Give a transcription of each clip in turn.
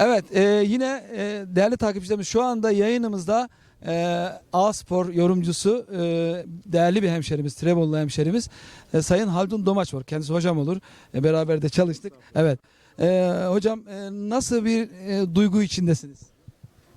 Evet e, yine e, değerli takipçilerimiz şu anda yayınımızda e, A-Spor yorumcusu e, değerli bir hemşerimiz, Trebollu hemşerimiz e, Sayın Haldun Domaç var. Kendisi hocam olur. E, beraber de çalıştık. Evet. E, hocam e, nasıl bir e, duygu içindesiniz?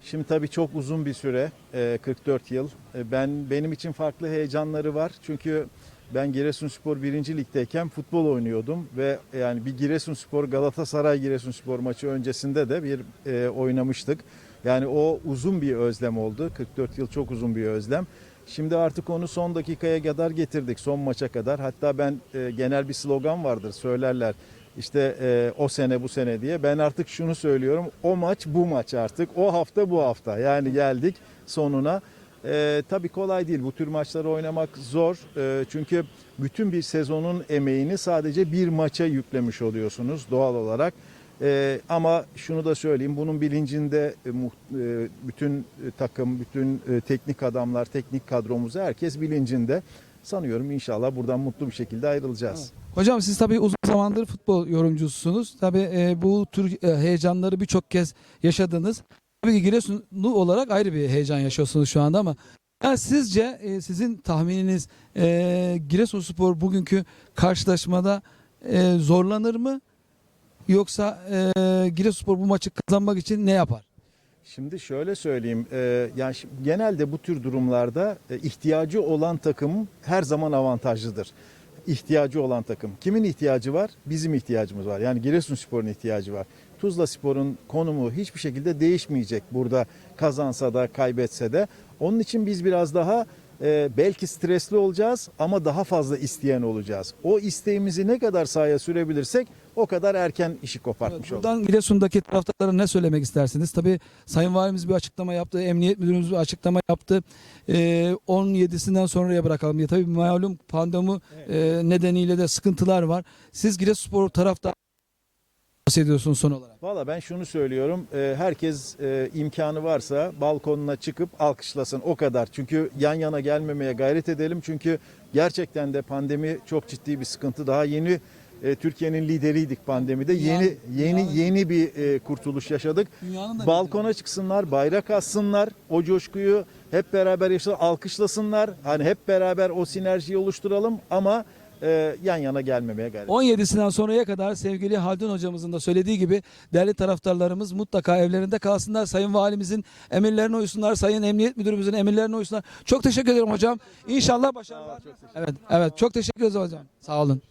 Şimdi tabii çok uzun bir süre, e, 44 yıl. E, Ben benim için farklı heyecanları var. Çünkü ben Giresunspor 1. Lig'deyken futbol oynuyordum ve yani bir Giresunspor Galatasaray Giresunspor maçı öncesinde de bir e, oynamıştık. Yani o uzun bir özlem oldu. 44 yıl çok uzun bir özlem. Şimdi artık onu son dakikaya kadar getirdik, son maça kadar. Hatta ben e, genel bir slogan vardır, söylerler. İşte e, o sene bu sene diye. Ben artık şunu söylüyorum. O maç bu maç artık. O hafta bu hafta. Yani geldik sonuna. E, tabii kolay değil. Bu tür maçları oynamak zor. E, çünkü bütün bir sezonun emeğini sadece bir maça yüklemiş oluyorsunuz doğal olarak. E, ama şunu da söyleyeyim. Bunun bilincinde e, e, bütün e, takım, bütün e, teknik adamlar, teknik kadromuzu herkes bilincinde. Sanıyorum inşallah buradan mutlu bir şekilde ayrılacağız. Hocam siz tabii uzun zamandır futbol yorumcususunuz. Tabii e, bu tür e, heyecanları birçok kez yaşadınız. Tabii ki Giresunlu olarak ayrı bir heyecan yaşıyorsunuz şu anda ama yani sizce e, sizin tahmininiz e, Giresunspor bugünkü karşılaşmada e, zorlanır mı? Yoksa e, Giresunspor bu maçı kazanmak için ne yapar? Şimdi şöyle söyleyeyim, e, yani genelde bu tür durumlarda e, ihtiyacı olan takım her zaman avantajlıdır. İhtiyacı olan takım. Kimin ihtiyacı var? Bizim ihtiyacımız var. Yani Giresunspor'un ihtiyacı var. Tuzla Spor'un konumu hiçbir şekilde değişmeyecek burada kazansa da kaybetse de. Onun için biz biraz daha e, belki stresli olacağız ama daha fazla isteyen olacağız. O isteğimizi ne kadar sahaya sürebilirsek o kadar erken işi kopartmış oluruz. Buradan Giresun'daki taraftarlara ne söylemek istersiniz? Tabii Sayın Valimiz bir açıklama yaptı, Emniyet Müdürümüz bir açıklama yaptı. Ee, 17'sinden sonraya bırakalım diye. Tabii malum pandemi e, nedeniyle de sıkıntılar var. Siz Giresunspor taraftar bahsediyorsunuz son olarak. Valla ben şunu söylüyorum. e, Herkes e, imkanı varsa balkonuna çıkıp alkışlasın o kadar. Çünkü yan yana gelmemeye gayret edelim. Çünkü gerçekten de pandemi çok ciddi bir sıkıntı. Daha yeni e, Türkiye'nin lideriydik pandemide. Dünyanın- Yeni yeni dünyanın- yeni bir e, kurtuluş yaşadık. Dünyanın da Balkona çıksınlar, bayrak assınlar, o coşkuyu hep beraber yaşasın, alkışlasınlar. Hani hep beraber o sinerjiyi oluşturalım ama e, yan yana gelmemeye gayret 17'sinden sonraya kadar sevgili Haldun hocamızın da söylediği gibi değerli taraftarlarımız mutlaka evlerinde kalsınlar. Sayın Valimizin emirlerine uysunlar. Sayın Emniyet Müdürümüzün emirlerine uysunlar. Çok teşekkür ederim hocam. İnşallah başarılar. Evet, evet çok teşekkür ederiz hocam. Sağ olun.